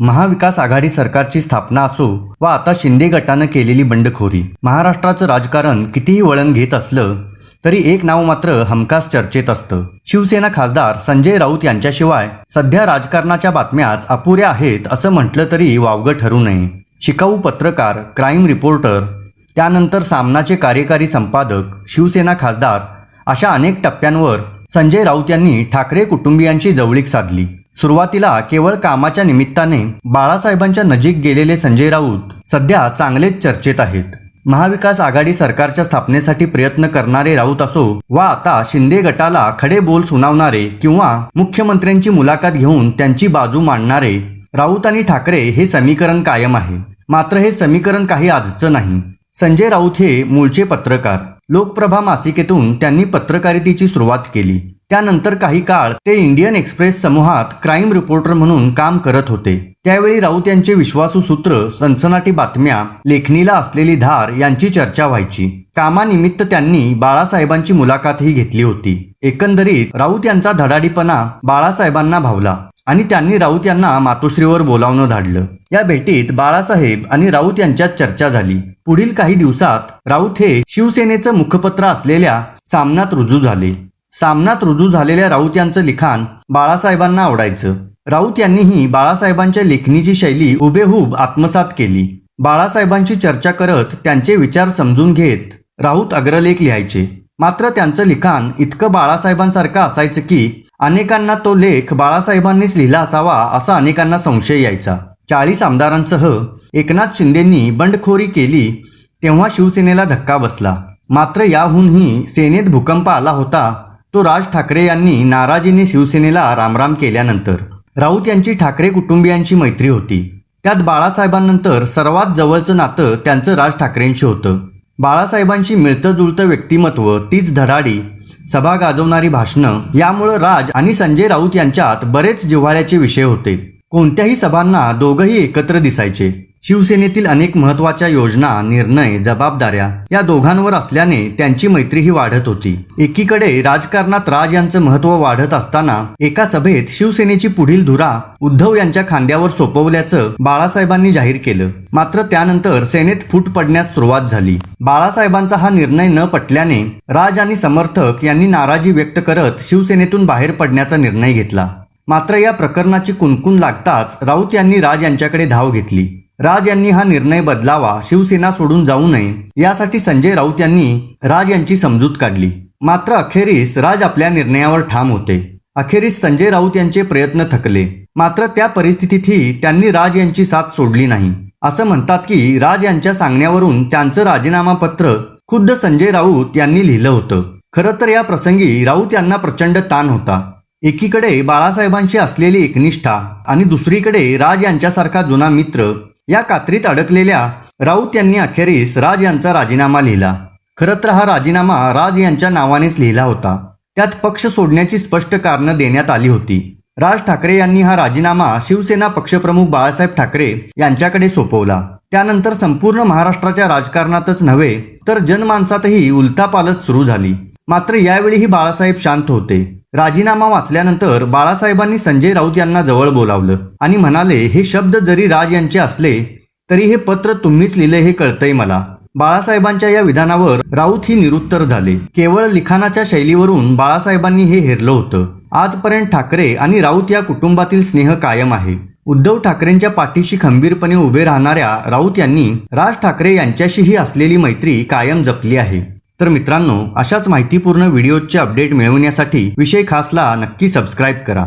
महाविकास आघाडी सरकारची स्थापना असो व आता शिंदे गटानं केलेली बंडखोरी महाराष्ट्राचं राजकारण कितीही वळण घेत असलं तरी एक नाव मात्र हमखास चर्चेत असतं. शिवसेना खासदार संजय राऊत यांच्याशिवाय सध्या राजकारणाच्या बातम्याच अपुऱ्या आहेत असं म्हटलं तरी वावगं ठरू नये. शिकाऊ पत्रकार क्राईम रिपोर्टर त्यानंतर सामनाचे कार्यकारी संपादक शिवसेना खासदार अशा अनेक टप्प्यांवर संजय राऊत यांनी ठाकरे कुटुंबियांची जवळीक साधली. सुरुवातीला केवळ कामाच्या निमित्ताने बाळासाहेबांच्या नजीक गेलेले संजय राऊत सध्या चांगलेच चर्चेत आहेत. महाविकास आघाडी सरकारच्या स्थापनेसाठी प्रयत्न करणारे राऊत असो वा आता शिंदे गटाला खडे बोल सुनावणारे किंवा मुख्यमंत्र्यांची मुलाखत घेऊन त्यांची बाजू मांडणारे राऊत आणि ठाकरे हे समीकरण कायम आहे. मात्र हे समीकरण काही आजचं नाही. संजय राऊत हे मूळचे पत्रकार. लोकप्रभा मासिकेतून त्यांनी पत्रकारितेची सुरुवात केली. त्यानंतर काही काळ ते इंडियन एक्सप्रेस समूहात क्राईम रिपोर्टर म्हणून काम करत होते. त्यावेळी राऊत यांचे विश्वासू सूत्र सनसनाटी बातम्या लेखणीला असलेली धार यांची चर्चा व्हायची. कामानिमित्त त्यांनी बाळासाहेबांची मुलाखतही घेतली होती. एकंदरीत राऊत यांचा धडाडीपणा बाळासाहेबांना भावला आणि त्यांनी राऊत यांना मातोश्रीवर बोलावणं धाडलं. या भेटीत बाळासाहेब आणि राऊत यांच्यात चर्चा झाली. पुढील काही दिवसात राऊत हे शिवसेनेचं मुखपत्र असलेल्या सामन्यात रुजू झाले. सामनात रुजू झालेल्या राऊत यांचं लिखाण बाळासाहेबांना आवडायचं. राऊत यांनीही बाळासाहेबांच्या लेखणीची शैली हुबेहूब आत्मसात केली. बाळासाहेबांची चर्चा करत त्यांचे विचार समजून घेत राऊत अग्रलेख लिहायचे. मात्र त्यांचं लिखाण इतकं बाळासाहेबांसारखं असायचं की अनेकांना तो लेख बाळासाहेबांनीच लिहिला असावा असा अनेकांना संशय यायचा. चाळीस आमदारांसह एकनाथ शिंदेंनी बंडखोरी केली तेव्हा शिवसेनेला धक्का बसला. मात्र याहूनही सेनेत भूकंप आला होता तो राज ठाकरे यांनी नाराजीने शिवसेनेला रामराम केल्यानंतर. राऊत यांची ठाकरे कुटुंबियांची मैत्री होती. त्यात बाळासाहेबांनंतर सर्वात जवळचं नातं त्यांचं राज ठाकरेंशी होतं. बाळासाहेबांची मिळतं जुळतं व्यक्तिमत्व तीच धडाडी सभा गाजवणारी भाषणं यामुळं राज आणि संजय राऊत यांच्यात बरेच जिव्हाळ्याचे विषय होते. कोणत्याही सभांना दोघंही एकत्र दिसायचे. शिवसेनेतील अनेक महत्त्वाच्या योजना निर्णय जबाबदाऱ्या या दोघांवर असल्याने त्यांची मैत्रीही वाढत होती. एकीकडे राजकारणात राज यांचं महत्त्व वाढत असताना एका सभेत शिवसेनेची पुढील धुरा उद्धव यांच्या खांद्यावर सोपवल्याचं बाळासाहेबांनी जाहीर केलं. मात्र त्यानंतर सेनेत फूट पडण्यास सुरुवात झाली. बाळासाहेबांचा हा निर्णय न पटल्याने राज आणि समर्थक यांनी नाराजी व्यक्त करत शिवसेनेतून बाहेर पडण्याचा निर्णय घेतला. मात्र या प्रकरणाची कुणकुण लागताच राऊत यांनी राज यांच्याकडे धाव घेतली. राज यांनी हा निर्णय बदलावा शिवसेना सोडून जाऊ नये. यासाठी संजय राऊत यांनी राज यांची समजूत काढली. मात्र अखेरीस राज आपल्या निर्णयावर ठाम होते. अखेरीस संजय राऊत यांचे प्रयत्न थकले. मात्र त्या परिस्थितीतही त्यांनी राज यांची साथ सोडली नाही. असं म्हणतात की राज यांच्या सांगण्यावरून त्यांचं राजीनामा पत्र खुद्द संजय राऊत यांनी लिहिलं होतं. खरं तर या प्रसंगी राऊत यांना प्रचंड ताण होता. एकीकडे बाळासाहेबांशी असलेली एकनिष्ठा आणि दुसरीकडे राज यांच्यासारखा जुना मित्र या कात्रीत अडकलेल्या राऊत यांनी अखेरीस राज यांचा राजीनामा लिहिला. खरं तर हा राजीनामा राज यांच्या नावानेच लिहिला होता. त्यात पक्ष सोडण्याची स्पष्ट कारणं देण्यात आली होती. राज ठाकरे यांनी हा राजीनामा शिवसेना पक्षप्रमुख बाळासाहेब ठाकरे यांच्याकडे सोपवला. त्यानंतर संपूर्ण महाराष्ट्राच्या राजकारणातच नव्हे तर जनमानसातही उलथापालत सुरू झाली. मात्र यावेळीही बाळासाहेब शांत होते. राजीनामा वाचल्यानंतर बाळासाहेबांनी संजय राऊत यांना जवळ बोलावलं आणि म्हणाले हे शब्द जरी राज यांचे असले तरी हे पत्र तुम्हीच लिहिले हे कळतंय मला. बाळासाहेबांच्या या विधानावर राऊत ही निरुत्तर झाले. केवळ लिखाणाच्या शैलीवरून बाळासाहेबांनी हे हेरलं होतं. आजपर्यंत ठाकरे आणि राऊत या कुटुंबातील स्नेह कायम आहे. उद्धव ठाकरेंच्या पाठीशी खंबीरपणे उभे राहणाऱ्या राऊत यांनी राज ठाकरे यांच्याशीही असलेली मैत्री कायम जपली आहे. तर मित्रांनो अशाच माहितीपूर्ण व्हिडिओजचे अपडेट मिळवण्यासाठी विषय खासला नक्की सबस्क्राईब करा.